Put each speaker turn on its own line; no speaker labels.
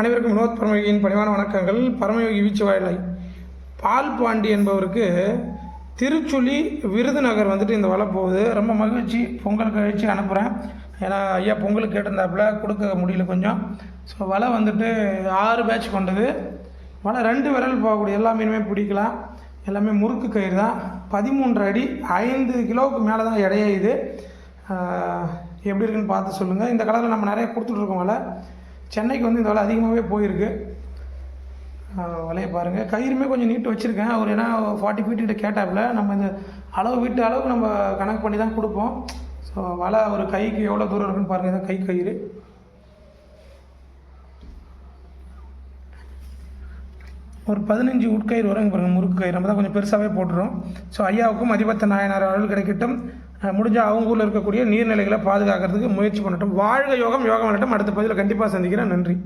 அனைவருக்கும் வினோத் பரமயோகியின் பணிவான வணக்கங்கள். பரமயோகி வீச்சு வாயிலை பால் பாண்டி என்பவருக்கு திருச்சுழி விருதுநகர் வந்துட்டு இந்த வலை போகுது. ரொம்ப மகிழ்ச்சி. பொங்கல் கழிச்சு அனுப்புகிறேன் ஏன்னா ஐயா பொங்கலுக்கு கேட்டிருந்தாப்புல கொடுக்க முடியல கொஞ்சம். ஸோ வலை வந்துட்டு ஆறு பேட்ச் கொண்டது. வலை ரெண்டு விரல் போகக்கூடிய எல்லா மீனுமே பிடிக்கலாம். எல்லாமே முறுக்கு கயிறு தான். பதிமூன்று அடி ஐந்து கிலோவுக்கு மேலே தான் இடையே இது. எப்படி இருக்குன்னு பார்த்து சொல்லுங்கள் இந்த கலரில் நம்ம நிறைய கொடுத்துட்ருக்கோம் வலை சென்னைக்கு வந்து இந்த வலை அதிகமாகவே போயிருக்கு. வலையை பாருங்கள் கயிறுமே கொஞ்சம் நீட்டு வச்சுருக்கேன். அவர் ஏன்னா ஃபார்ட்டி ஃபீட் கிட்ட கேட்டாப்புல. நம்ம இந்த அளவு வீட்டு அளவுக்கு நம்ம கணக்கு பண்ணி தான் கொடுப்போம். ஸோ வலை ஒரு கைக்கு எவ்வளோ தூரம் இருக்குன்னு பாருங்கள் இதான் கை கயிறு. ஒரு பதினஞ்சு உட்கயிறு வரும். பாருங்கள் முறுக்கு கயிறு. நம்ம தான் கொஞ்சம் பெருசாகவே போட்டுரும் ஸோ ஐயாவுக்கும் அதிபத்த நாயனார் அருள் கிடைக்கட்டும். முடிஞ்சால் அவங்க ஊரில் இருக்கக்கூடிய நீர்நிலைகளை பாதுகாக்கிறதுக்கு முயற்சி பண்ணட்டும். வாழ்க யோகம் யோகம் வரட்டும். அடுத்த பதிவில் கண்டிப்பாக சந்திக்கிறேன். நன்றி.